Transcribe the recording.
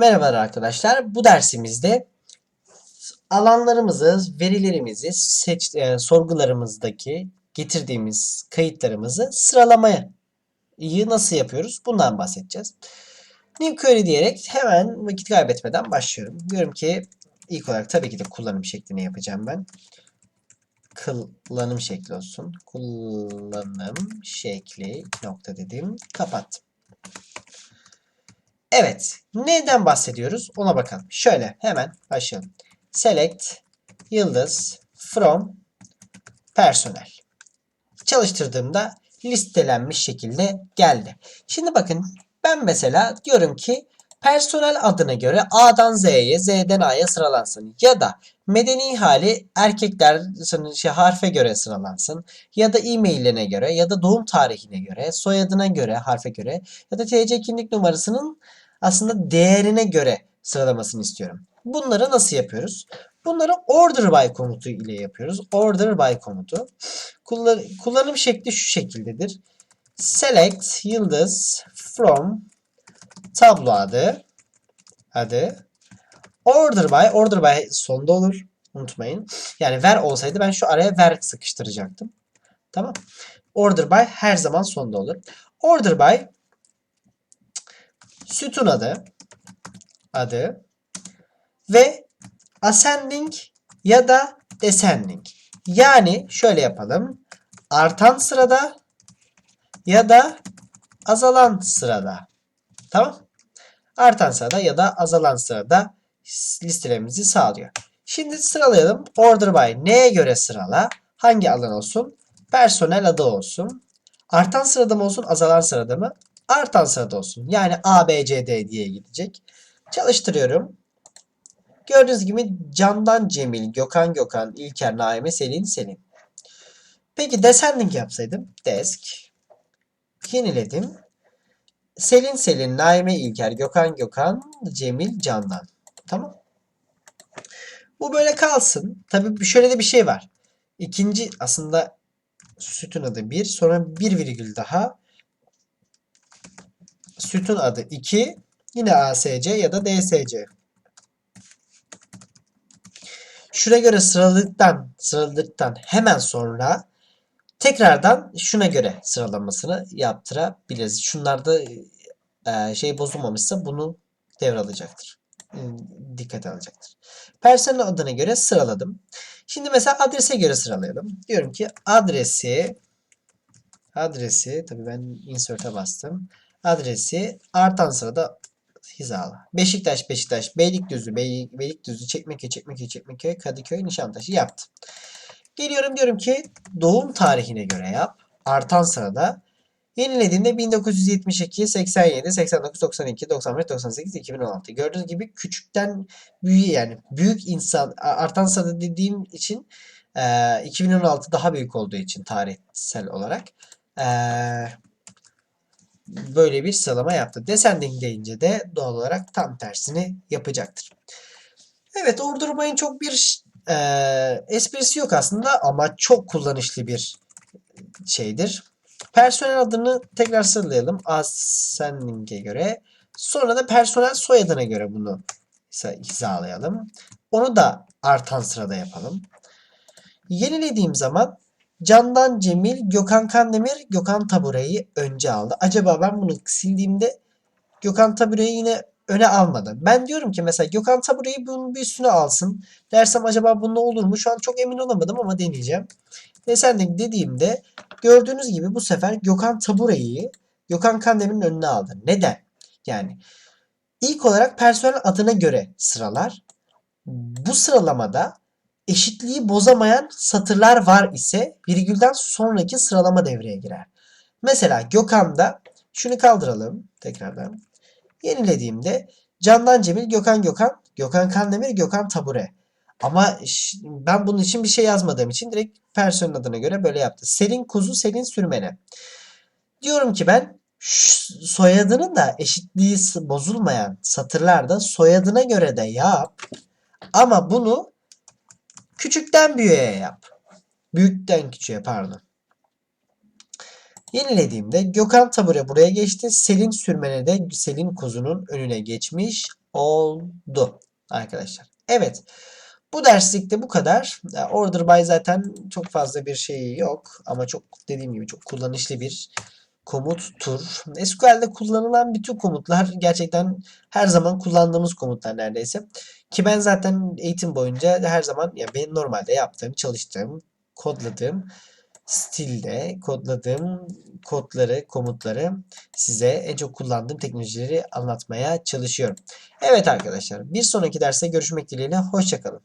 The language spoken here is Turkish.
Merhabalar arkadaşlar. Bu dersimizde alanlarımızı, verilerimizi, seç, e, sorgularımızdaki getirdiğimiz kayıtlarımızı sıralamaya nasıl yapıyoruz? Bundan bahsedeceğiz. New query diyerek hemen vakit kaybetmeden başlıyorum. Diyorum ki ilk olarak tabii ki de kullanım şeklini yapacağım ben. Kullanım şekli olsun. Kullanım şekli nokta dedim. Kapat. Evet. Neden bahsediyoruz? Ona bakalım. Şöyle hemen başlayalım. Select yıldız from personel. Çalıştırdığımda listelenmiş şekilde geldi. Şimdi bakın ben mesela diyorum ki personel adına göre A'dan Z'ye, Z'den A'ya sıralansın. Ya da medeni hali erkekler şey, harfe göre sıralansın. Ya da e-maillerine göre ya da doğum tarihine göre, soyadına göre, harfe göre ya da TC kimlik numarasının aslında değerine göre sıralamasını istiyorum. Bunları nasıl yapıyoruz? Bunları order by komutu ile yapıyoruz. Order by komutu. Kullan kullanım şekli şu şekildedir. Select yıldız from tablo adı adı order by order by sonda olur. Unutmayın. Yani ver olsaydı ben şu araya ver sıkıştıracaktım. Tamam. Order by her zaman sonda olur. Order by sütun adı adı ve ascending ya da descending. Yani şöyle yapalım. Artan sırada ya da azalan sırada. Tamam? Artan sırada ya da azalan sırada listelerimizi sağlıyor. Şimdi sıralayalım. Order by neye göre sırala? Hangi alan olsun? Personel adı olsun. Artan sırada mı olsun? Azalan sırada mı? Artan sırada olsun. Yani A, B, C, D diye gidecek. Çalıştırıyorum. Gördüğünüz gibi Candan Cemil, Gökhan Gökhan, İlker, Naime, Selin, Selin. Peki descending yapsaydım. Desk. Yeniledim. Selin, Selin, Naime, İlker, Gökhan Gökhan, Cemil, Candan. Tamam. Bu böyle kalsın. Tabii şöyle de bir şey var. İkinci aslında sütun adı 1. Sonra bir virgül daha. Sütun adı 2. Yine ASC ya da DSC. Şuna göre sıraladıktan, sıraladıktan hemen sonra tekrardan şuna göre sıralamasını yaptırabiliriz. Şunlarda e, şey bozulmamışsa bunu devralacaktır. E, dikkate alacaktır. Personel adına göre sıraladım. Şimdi mesela adrese göre sıralayalım. Diyorum ki adresi adresi tabii ben insert'e bastım. Adresi artan sırada hizala. Beşiktaş, Beşiktaş, Beylikdüzü, Bey, Beylikdüzü, Çekmeköy, Çekmeköy, Çekmeköy, Kadıköy, Nişantaşı yaptım. Geliyorum diyorum ki doğum tarihine göre yap. Artan sırada. Yenilediğinde 1972, 87, 89, 92, 95, 98, 2016. Gördüğünüz gibi küçükten büyüğe yani büyük insan artan sırada dediğim için e, 2016 daha büyük olduğu için tarihsel olarak e, böyle bir sıralama yaptı. Descending deyince de doğal olarak tam tersini yapacaktır. Evet order by'ın çok bir e, esprisi yok aslında ama çok kullanışlı bir şeydir. Personel adını tekrar sıralayalım. Ascending'e göre. Sonra da personel soyadına göre bunu hizalayalım. Onu da artan sırada yapalım. Yenilediğim zaman Candan Cemil, Gökhan Kandemir, Gökhan Tabure'yi önce aldı. Acaba ben bunu sildiğimde Gökhan Tabure'yi yine öne almadı. Ben diyorum ki mesela Gökhan Tabure'yi bunun bir üstüne alsın. Dersem acaba bunda olur mu? Şu an çok emin olamadım ama deneyeceğim. Descending dediğimde gördüğünüz gibi bu sefer Gökhan Tabure'yi Gökhan Kandemir'in önüne aldı. Neden? Yani ilk olarak personel adına göre sıralar. Bu sıralamada eşitliği bozamayan satırlar var ise virgülden sonraki sıralama devreye girer. Mesela Gökhan'da şunu kaldıralım tekrardan. Yenilediğimde Candan Cemil, Gökhan Gökhan, Gökhan Kandemir, Gökhan Tabure. Ama ben bunun için bir şey yazmadığım için direkt personel adına göre böyle yaptı. Selin Kuzu, Selin Sürmene. Diyorum ki ben soyadının da eşitliği bozulmayan satırlarda soyadına göre de yap. Ama bunu küçükten büyüğe yap. Büyükten küçüğe pardon. Yenilediğimde Gökhan Tabure buraya geçti. Selin Sürmene de Selin Kuzu'nun önüne geçmiş oldu arkadaşlar. Evet. Bu derslikte bu kadar. Order by zaten çok fazla bir şey yok ama çok dediğim gibi çok kullanışlı bir komuttur. SQL'de kullanılan bütün komutlar gerçekten her zaman kullandığımız komutlar neredeyse. Ki ben zaten eğitim boyunca her zaman ya benim normalde yaptığım, çalıştığım, kodladığım stilde kodladığım kodları, komutları size en çok kullandığım teknolojileri anlatmaya çalışıyorum. Evet arkadaşlar bir sonraki derste görüşmek dileğiyle hoşçakalın.